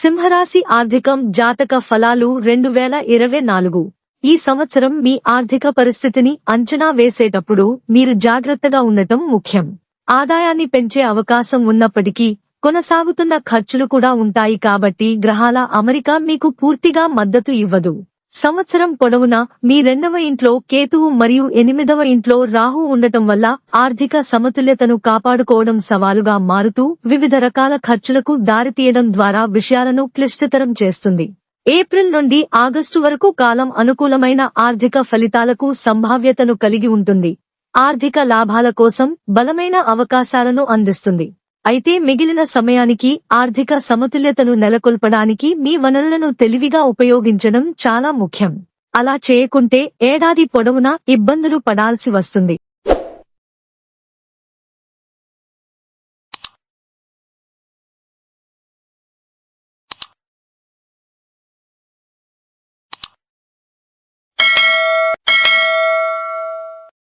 సింహరాశి ఆర్థికం జాతక ఫలాలు రెండు వేల ఇరవై నాలుగు. ఈ సంవత్సరం మీ ఆర్థిక పరిస్థితిని అంచనా వేసేటప్పుడు మీరు జాగ్రత్తగా ఉండటం ముఖ్యం. ఆదాయాన్ని పెంచే అవకాశం ఉన్నప్పటికీ కొనసాగుతున్న ఖర్చులు కూడా ఉంటాయి కాబట్టి గ్రహాల అమరిక మీకు పూర్తిగా మద్దతు ఇవ్వదు. సంవత్సరం పొడవునా మీ రెండవ ఇంట్లో కేతువు మరియు ఎనిమిదవ ఇంట్లో రాహు ఉండటం వల్ల ఆర్థిక సమతుల్యతను కాపాడుకోవడం సవాలుగా మారుతూ వివిధ రకాల ఖర్చులకు దారితీయడం ద్వారా విషయాలను క్లిష్టతరం చేస్తుంది. ఏప్రిల్ నుండి ఆగస్టు వరకు కాలం అనుకూలమైన ఆర్థిక ఫలితాలకు సంభావ్యతను కలిగి ఉంటుంది. ఆర్థిక లాభాల కోసం బలమైన అవకాశాలను అందిస్తుంది. అయితే మిగిలిన సమయానికి ఆర్థిక సమతుల్యతను నెలకొల్పడానికి మీ వనరులను తెలివిగా ఉపయోగించడం చాలా ముఖ్యం. అలా చేయకుంటే ఏడాది పొడవునా ఇబ్బందులు పడాల్సి వస్తుంది.